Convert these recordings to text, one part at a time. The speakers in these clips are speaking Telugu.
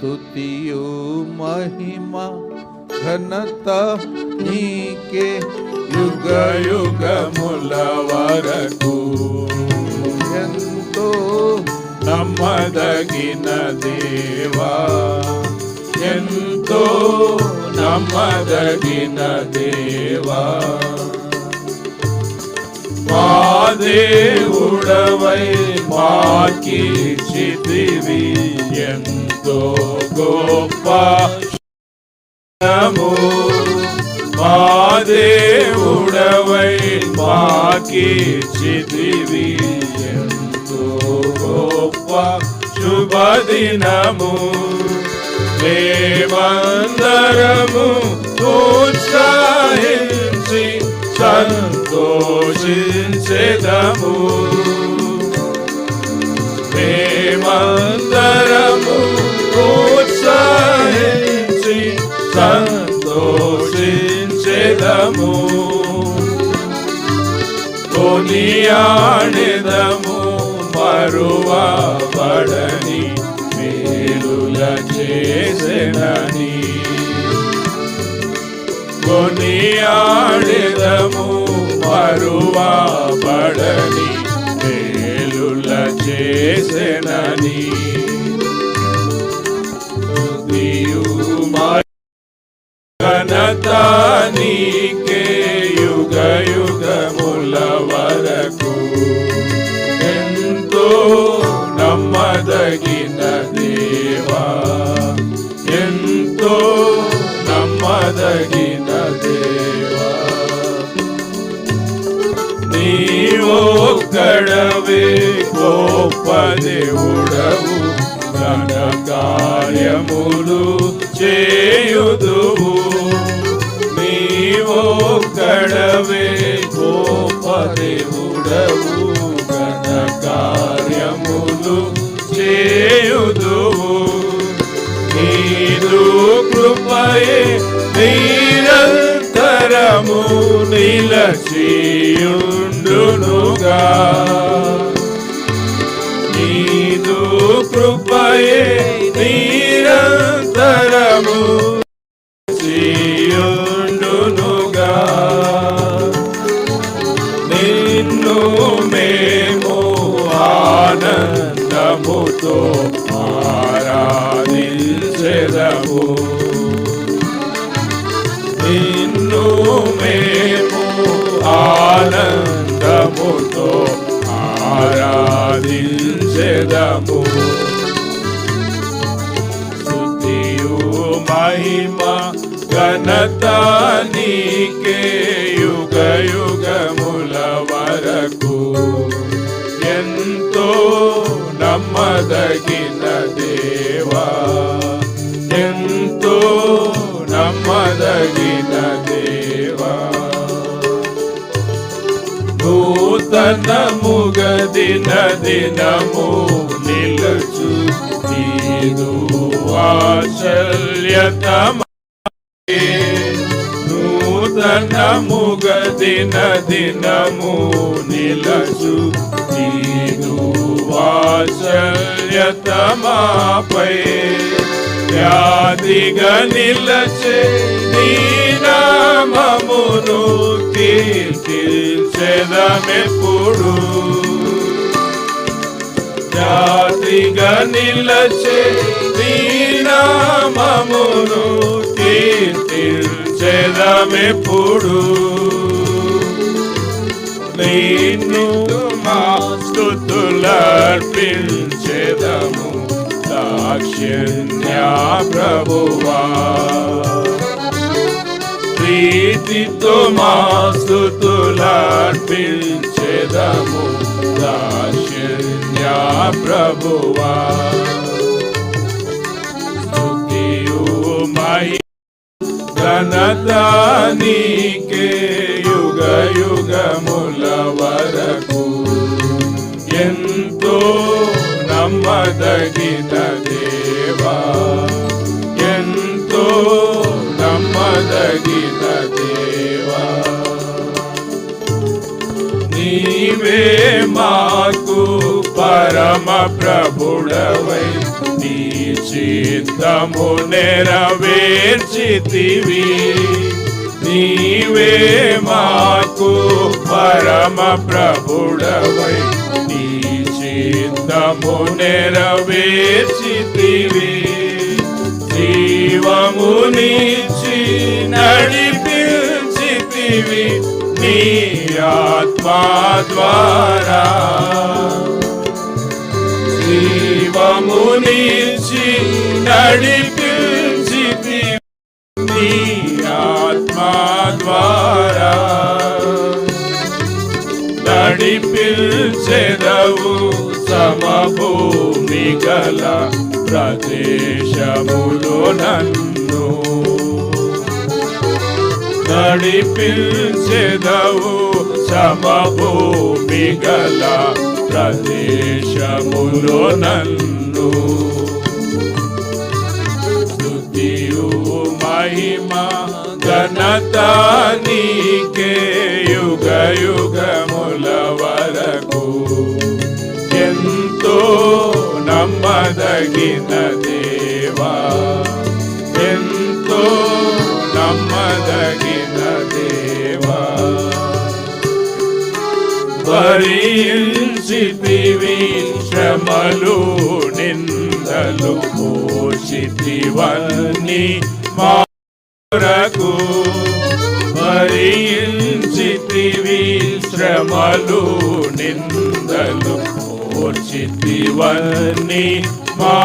स्तुतियो महिमा घनतः युगयुगमुरगिनदेवा जन्तु नाम दगिनदेवा మా దేవుడవై చితివి ఎంతో గొప్ప నమో మా దేవుడవై చితివి ఎంతో గొప్ప శుభదినము. మేమందరము ఉత్సాహించి సంతోషించెదము మేమందరము ఉత్సాహించి సంతోషించెదము కొనియాడెదము మరువబడని మేలుల చేసెనని కొనియాడెదము మరువబడని మేలుల చేసెనని. స్తుతియు ఘనత నీకే యుగ యుగముల వరకు ఎంతో నమ్మదగిన దేవా ఎంతో నమ్మదగిన నీవొక్కడవే గొప్ప దేవుడవు ఘన కార్యములు చేయుదువు నీవొక్కడవే గొప్ప దేవుడవు ఘన కార్యములు చే నిలచియుండునుగా. నీదు కృపయే నిరంతరము నిలచియుండునుగా నిన్ను మేము ఆనందముతో ఆరాధించెదము. నిన్ను మేము ఆనందముతో ఆరాధించెదము. స్తుతియు మహిమ ఘనత నీకే యుగ యుగముల వరకు. దిన దినము నిలుచు నీదు వాత్సల్యతమ. నూతనముగ దిన దినము నిలచు నీదు వాత్సల్యతమాపై. వ్యాధిగా నిలచే నీ నామమును కీర్తించెదమెప్పుడు. జాతిగా నిలచే నీ నామమును కీర్తించెదమెప్పుడు. నిన్ను మా స్థుతులర్పించెదము. దాక్షిణ్య ప్రభువా. ప్రీతితో మా స్థుతులర్పించెదము. దాక్షిణ్య ప్రభువా. స్తుతియు మహి ఘనత నీకే యుగ యుగముల వరకు. ఎంతో నమ్మదగిన దేవా. ఎంతో నమ్మదగిన దేవా. నీవే మాకు పరమ ప్రభుడవై. నీ చిత్తము నెరవేర్చితివి. నీవే మాకు పరమ ప్రభుడవై. నీ చిత్తము నెరవేర్చితివి జీవమునిచ్చి నడిపించితివి. నీ ఆత్మా ద్వారా. జీవమునిచ్చి నడిపి సమభూమి గల ప్రదేశములో నన్ను నడిపించెదవు సమభూమి గల ప్రదేశములో నన్ను. స్థుతియు మహిమ ఘనత నీకే యుగ యుగముల నమ్మదగిన దేవా ఎంతో నమ్మదగిన దేవా భరించితివి శ్రమలు నిందలు పోషితివన్నీ మారకు భరించితివి శ్రమలు నిందలు పోషితివన్నీ మా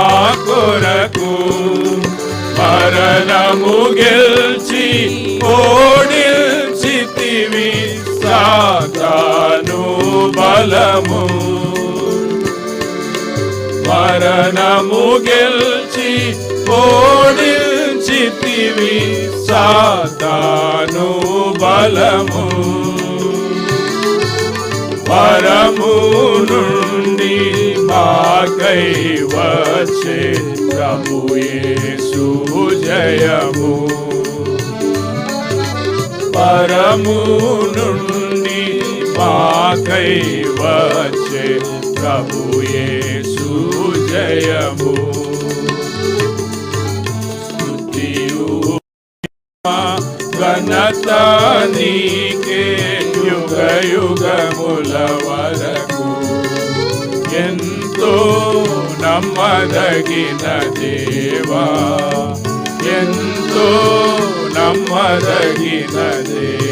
కొరకు మరణము గెల్చి ఓడిల్చితివి సాతాను బలము మరణము గెల్చి ఓడిల్చితివి సాతాను బలము పరము నుండి మాకై వచ్చే ప్రభు యేసు జయము పరము నుండి మాకై వచ్చే ప్రభు యేసు జయము ఘనత నీకే యుగ యుగముల నమ్మదగిన దేవా. ఎంతో నమ్మదగిన దేవా.